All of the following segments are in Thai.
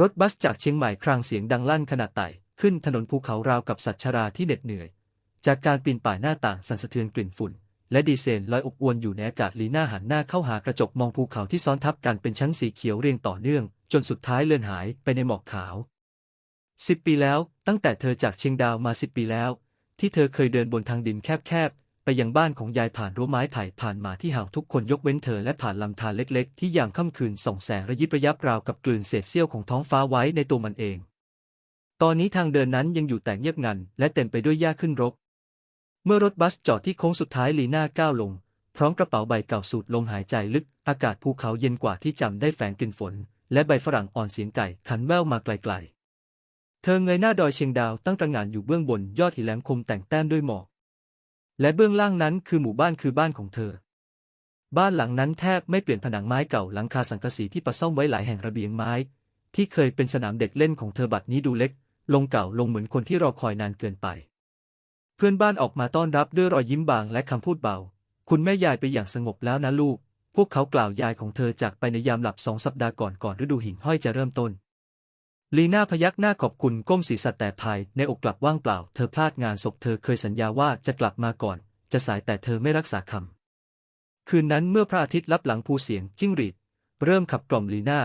รถบัสจากเชียงใหม่ครางเสียงดังลั่นขณะไต่ขึ้นถนนภูเขาราวกับสัตว์ชราที่เหน็ดเหนื่อย จากการปีนป่ายหน้าต่างสั่นสะเทือนกลิ่นฝุ่น และดีเซลลอยอบอวนอยู่ในอากาศลีน่าหันหน้าเข้าหากระจกมองภูเขาที่ซ้อนทับกันเป็นชั้นสีเขียวเรียงต่อเนื่อง จนสุดท้ายเลือนหายไปในหมอกขาวสิบปีแล้ว ตั้งแต่เธอจากเชียงดาวมาสิบปีแล้ว ที่เธอเคยเดินบนทางดินแคบๆ ไปยังบ้านของยายผ่านรั้วไม้ไผ่ผ่านหมาที่ห่างทุกคนยกเว้นเธอและผ่านลำธารเล็กๆ ที่ยามค่ำคืนส่องแสงระยิบระยับราวกับกลืนเศษเสี้ยวของท้องฟ้าไว้ในตัวมันเอง ตอนนี้ทางเดินนั้นยังอยู่แต่เงียบงันและเต็มไปด้วยหญ้าขึ้นรก เมื่อรถบัสจอดที่โค้งสุดท้ายลีน่าก้าวลง พร้อมกระเป๋าใบเก่าสูดลมหายใจลึก อากาศภูเขาเย็นกว่าที่จำได้แฝงกลิ่นฝน และใบฝรั่งอ่อนเสียงไก่ขันแววมาไกลๆ เธอเงยหน้าดอยเชียงดาวตั้งตระหง่านอยู่เบื้องบนยอดหินแหลมคมแต่งแต้มด้วยหมอก และเบื้องล่างนั้นคือหมู่บ้านคือบ้านของเธอ บ้านหลังนั้นแทบไม่เปลี่ยนผนังไม้เก่าหลังคาสังกะสีที่ประซ่อมไว้หลายแห่งระเบียงไม้ ที่เคยเป็นสนามเด็กเล่นของเธอบัดนี้ดูเล็ก ลงเก่าลงเหมือนคนที่รอคอยนานเกินไป เพื่อนบ้านออกมาต้อนรับด้วยรอยยิ้มบางและคำพูดเบา คุณแม่ยายไปอย่างสงบแล้วนะลูก พวกเขากล่าวยายของเธอจากไปในยามหลับสองสัปดาห์ก่อนก่อนฤดูหิ่งห้อยจะเริ่มต้น ลีน่าพยักหน้าขอบคุณก้มศีรษะแต่ภายในอกกลับว่างเปล่า เธอพลาดงานศพเธอเคยสัญญาว่าจะกลับมาก่อน จะสายแต่เธอไม่รักษาคำ คืนนั้นเมื่อพระอาทิตย์ลับหลังภูเสียงจิ้งหรีด เริ่มขับกล่อมลีน่า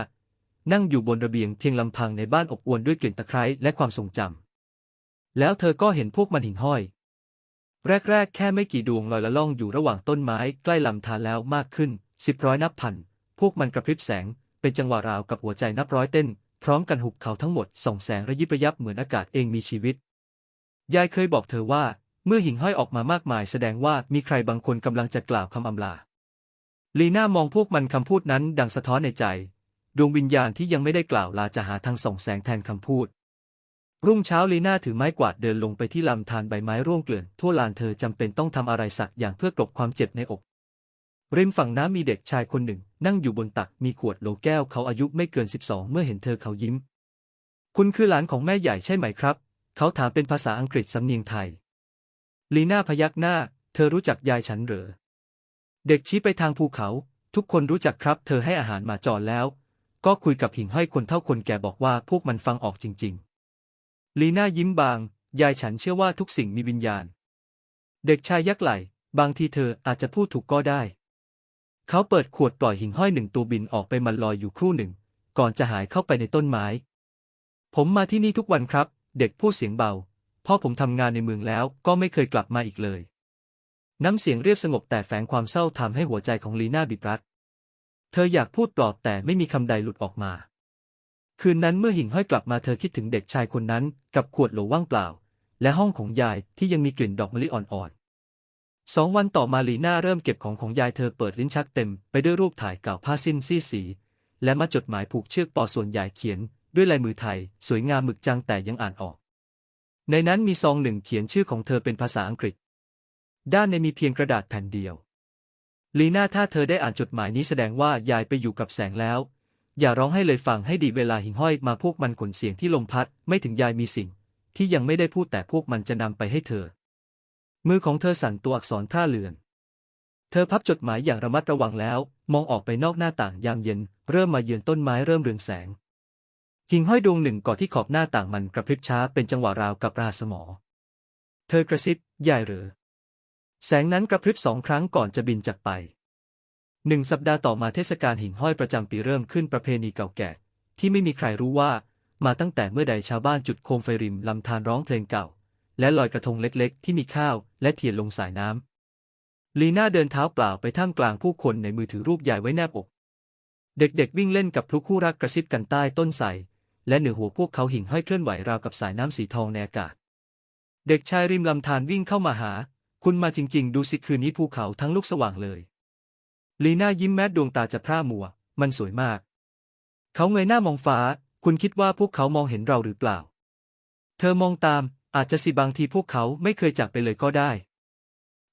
นั่งอยู่บนระเบียงเพียงลำพังในบ้านอบอวลด้วยกลิ่นตะไคร้และความทรงจำ แล้วเธอก็เห็นพวกมันหิ่งห้อย แรกๆ แค่ไม่กี่ดวงลอยละล่องอยู่ระหว่างต้นไม้ใกล้ลำธารแล้วมากขึ้นสิบร้อยนับพัน พวกมันกระพริบแสง เป็นจังหวะราวกับหัวใจนับร้อยเต้น พร้อมกันหุบเขาทั้งหมดส่องแสงระยิบระยับเหมือนอากาศเองมีชีวิต ยายเคยบอกเธอว่า เมื่อหิ่งห้อยออกมามากมายแสดงว่ามีใครบางคนกำลังจะกล่าวคำอำลา ลีน่ามองพวกมันคำพูดนั้นดังสะท้อนในใจ ดวงวิญญาณที่ยังไม่ได้กล่าวลาจะหาทางส่องแสงแทนคำพูด รุ่งเช้าลีน่าถือไม้กวาดเดินลงไปที่ลำธารใบไม้ร่วงเกลื่อนทั่วลานเธอจำเป็นต้องทำอะไรสักอย่างเพื่อกลบความเจ็บในอก ริมฝั่งน้ำมีเด็กชายคนหนึ่ง นั่งอยู่บนตักมีขวดโหลแก้วเขาอายุไม่เกินสิบสองเมื่อเห็นเธอเขายิ้ม คุณคือหลานของแม่ใหญ่ใช่ไหมครับ เขาถามเป็นภาษาอังกฤษสำเนียงไทย ลีน่าพยักหน้า เธอรู้จักยายฉันเหรอ เด็กชี้ไปทางภูเขา ทุกคนรู้จักครับ เธอให้อาหารหมาจรแล้ว ก็คุยกับหิ่งห้อยคนเท่าคนแก่บอกว่าพวกมันฟังออกจริง ๆ ลีน่ายิ้มบาง ยายฉันเชื่อว่าทุกสิ่งมีวิญญาณ เด็กชายยักไหล บางทีเธออาจจะพูดถูกก็ได้ เขาเปิดขวดปล่อยหิ่งห้อยหนึ่งตัวบินออกไปมันลอยอยู่ครู่หนึ่ง ก่อนจะหายเข้าไปในต้นไม้ ผมมาที่นี่ทุกวันครับ เด็กพูดเสียงเบา พ่อผมทำงานในเมืองแล้วก็ไม่เคยกลับมาอีกเลย น้ำเสียงเรียบสงบแต่แฝงความเศร้าทำให้หัวใจของลีน่าบิดรัด เธออยากพูดปลอบแต่ไม่มีคำใดหลุดออกมา คืนนั้นเมื่อหิ่งห้อยกลับมาเธอคิดถึงเด็กชายคนนั้น กับขวดโหลว่างเปล่า และห้องของยายที่ยังมีกลิ่นดอกมะลิอ่อน สองวันต่อมาลีน่าเริ่มเก็บของของยายเธอเปิดลิ้นชักเต็มไปด้วยรูปถ่ายเก่าผ้าสิ้นซีสี และมาจดหมายผูกเชือกปอส่วนใหญ่เขียน ด้วยลายมือไทย สวยงามหมึกจางแต่ยังอ่านออก ในนั้นมีซองหนึ่งเขียนชื่อของเธอเป็นภาษาอังกฤษ ด้านในมีเพียงกระดาษแผ่นเดียวลีน่าถ้าเธอได้อ่านจดหมายนี้แสดงว่ายายไปอยู่กับแสงแล้ว อย่าร้องให้เลยฟังให้ดีเวลาหิ่งห้อยมาพวกมันขนเสียงที่ลมพัด ไม่ถึงยายมีสิ่ง ที่ยังไม่ได้พูดแต่พวกมันจะนำไปให้เธอ มือของเธอสั่นตัวอักษรท่าเรือน เธอพับจดหมายอย่างระมัดระวังแล้ว มองออกไปนอกหน้าต่างยามเย็น เริ่มมาเยือนต้นไม้เริ่มเรืองแสง หิ่งห้อยดวงหนึ่งก่อที่ขอบหน้าต่างมันกระพริบช้าเป็นจังหวะราวกับราสมอ เธอกระซิบยายเหรือ แสงนั้นกระพริบสองครั้งก่อนจะบินจากไปหนึ่งสัปดาห์ต่อมาเทศกาลหิ่งห้อยประจำปีเริ่มขึ้นประเพณีเก่าแก่ ที่ไม่มีใครรู้ว่า มาตั้งแต่เมื่อใดชาวบ้านจุดโคมไฟริมลำธารร้องเพลงเก่า และลอยกระทงเล็กๆ ที่มีข้าวและเทียนลงสายน้ำลีน่าเดินเท้าเปล่าไปท่ามกลางผู้คนในมือถือรูปใหญ่ไว้แนบอก เด็กๆวิ่งเล่นกับพลุคู่รักกระซิบกันใต้ต้นไทรและเหนือหัวพวกเขาหิ่งห้อยเคลื่อนไหวราวกับสายน้ำสีทองในอากาศ เด็กชายริมลำธารวิ่งเข้ามาหา คุณมาจริง ๆ ดูสิคืนนี้ภูเขาทั้งลูกสว่างเลยลีน่ายิ้มแม้ดวงตาจะพร่ามัว มันสวยมาก เขาเงยหน้ามองฟ้า คุณคิดว่าพวกเขามองเห็นเราหรือเปล่า เธอมองตาม อาจจะสิบางทีพวกเขาไม่เคยจากไปเลยก็ได้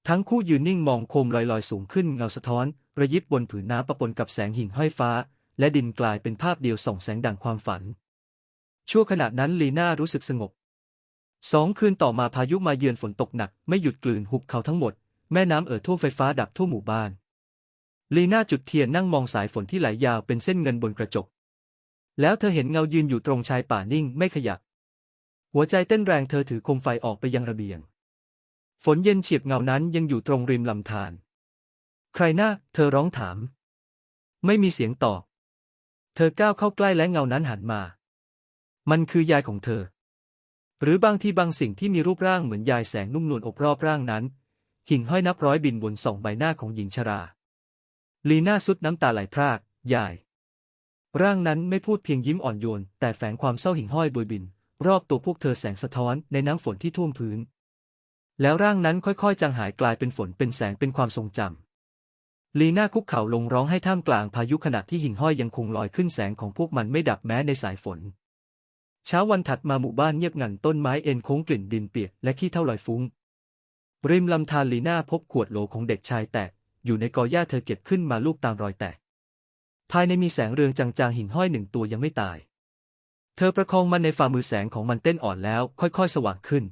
ทั้งคู่ยืนนิ่งมองโคมลอยๆ สูงขึ้นเงาสะท้อน ระยิบบนผืนน้ำประปนกับแสงหิ่งห้อยฟ้า และดินกลายเป็นภาพเดียวส่องแสงดังความฝัน ชั่วขณะนั้นลีน่ารู้สึกสงบสองคืนต่อมาพายุมาเยือนฝนตกหนัก ไม่หยุดกลืนหุบเขาทั้งหมด แม่น้ำเอ่อท่วมไฟฟ้าดับทั่วหมู่บ้านลีน่าจุดเทียนนั่งมองสายฝนที่ไหลยาวเป็นเส้นเงินบนกระจก แล้วเธอเห็นเงายืนอยู่ตรงชายป่านิ่งไม่ขยับ หัวใจเต้นแรงเธอถือโคมไฟออกไปยังระเบียง ฝนเย็นเฉียบเงานั้นยังอยู่ตรงริมลำธาร ใครหน่าเธอร้องถาม ไม่มีเสียงตอบ เธอก้าวเข้าใกล้และเงานั้นหันมา มันคือยายของเธอ หรือบางที่บางสิ่งที่มีรูปร่างเหมือนยายแสงนุ่มนวลอบรอบร่างนั้น หิ่งห้อยนับร้อยบินวนสองใบหน้าของหญิงชรา ลีน่าสุดน้ำตาไหลพราก ยาย ร่างนั้นไม่พูดเพียงยิ้มอ่อนโยน แต่แฝงความเศร้าหิ่งห้อยบยบิน รอบตัวพวกเธอแสงสะท้อนในน้ำฝนที่ท่วมพื้น แล้วร่างนั้นค่อยๆ จางหายกลายเป็นฝนเป็นแสงเป็นความทรงจำลีน่าคุกเข่าลงร้องให้ท่ามกลางพายุขณะที่หิ่งห้อยยังคงลอยขึ้นแสงของพวกมันไม่ดับแม้ในสายฝน เช้าวันถัดมาหมู่บ้านเงียบงันต้นไม้เอ็นโค้งกลิ่นดินเปียกและขี้เท่าลอยฟุ้ง ริมลำธารลีน่าพบขวดโหลของเด็กชายแตกอยู่ในกอหญ้าเธอเก็บขึ้นมาลูกตามรอยแตกภายในมีแสงเรืองจางๆหิ่งห้อยหนึ่งตัวยังไม่ตาย เธอประคองมันในฝ่ามือแสงของมันเต้นอ่อนแล้วค่อยๆ สว่างขึ้น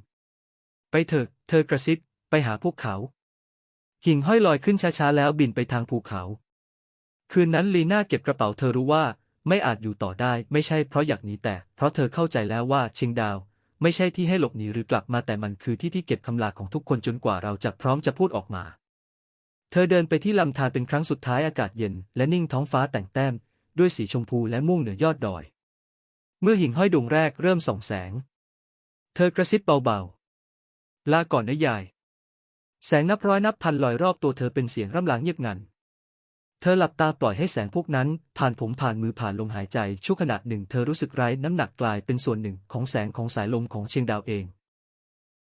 ไปเถอะ เธอกระซิบ ไปหาพวกเขา หิ่งห้อยลอยขึ้นช้าๆ แล้วบินไปทางภูเขา คืนนั้นลีน่าเก็บกระเป๋าเธอรู้ว่าไม่อาจอยู่ต่อได้ ไม่ใช่เพราะอยากหนีแต่ เพราะเธอเข้าใจแล้วว่าเชียงดาว ไม่ใช่ที่ให้หลบหนีหรือกลับมาแต่มันคือที่ที่เก็บคำลาของทุกคนจนกว่าเราจะพร้อมจะพูดออกมา เธอเดินไปที่ลำธารเป็นครั้งสุดท้ายอากาศเย็น และนิ่งท้องฟ้าแต่งแต้ม ด้วยสีชมพูและม่วงเหนือยอดดอย เมื่อหิ่งห้อยดวงแรกเริ่มส่องแสง เธอกระซิบเบาๆ ลาก่อนนะยาย แสงนับร้อยนับพันลอยรอบตัวเธอเป็นเสียงร่ำลาเงียบงัน เธอหลับตาปล่อยให้แสงพวกนั้น ผ่านผมผ่านมือผ่านลมหายใจชั่วขณะหนึ่ง เธอรู้สึกไร้น้ำหนักกลายเป็นส่วนหนึ่งของแสงของสายลมของเชียงดาวเอง